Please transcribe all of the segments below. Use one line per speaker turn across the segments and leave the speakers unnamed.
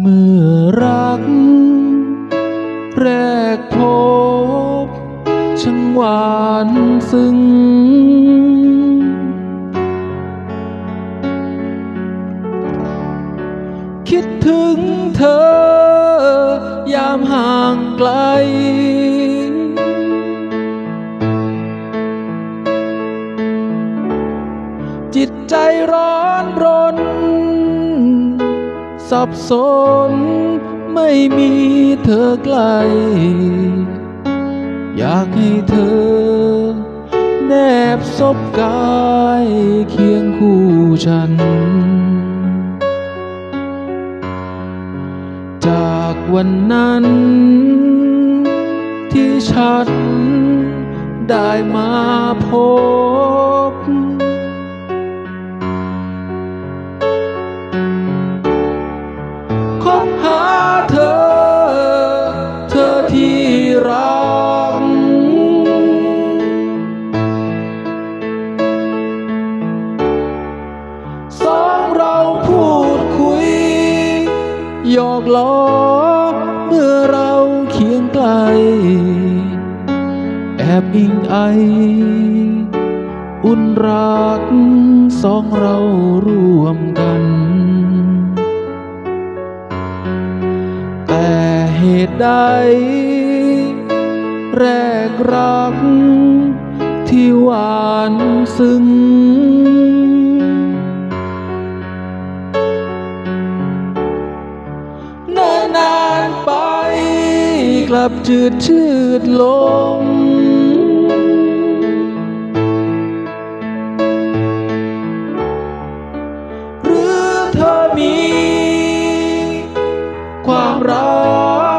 เมื่อรัก แรกพบช่างหวานซึ้งคิดถึงเธอยามห่างไกล สับสน ไม่มีเธอใกล้อยากให้เธอ แนบซบกายเคียงคู่ฉัน จากวันนั้น ที่ฉันได้มาพบ หยอกล้อ เมื่อเราเคียงไกล แอบอิงไอ อุ่นรักสองเราร่วมกัน แต่เหตุใด แรกรักที่หวานซึ้ง ลับจืดชืดลง หรือเธอมี ความรั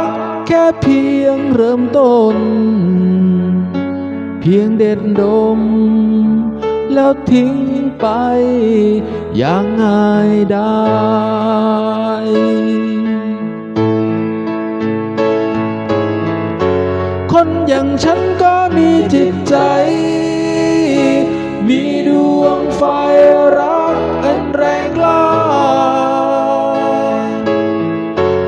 กแค่เพียงเริ่มต้น เพียงเด็ดดม แล้วทิ้งไปอย่างง่ายได้ คนอย่างฉันก็มีจิตใจ มีดวงไฟรักอันแรงกล้า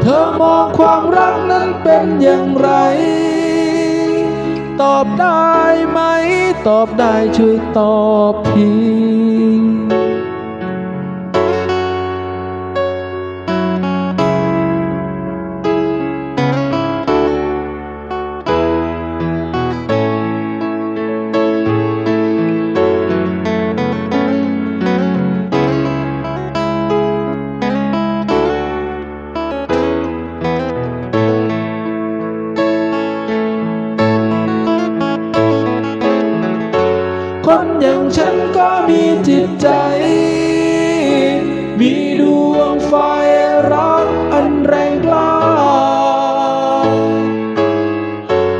เธอมองความรักนั้นเป็นอย่างไร ตอบได้ไหม ตอบได้ช่วยตอบที คนอย่างฉันก็มีจิตใจ มีดวงไฟรักอันแรงกล้า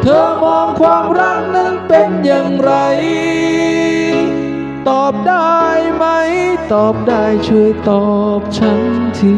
เธอมองความรักนั้นเป็นอย่างไร ตอบได้ไหม ตอบได้ช่วยตอบฉันที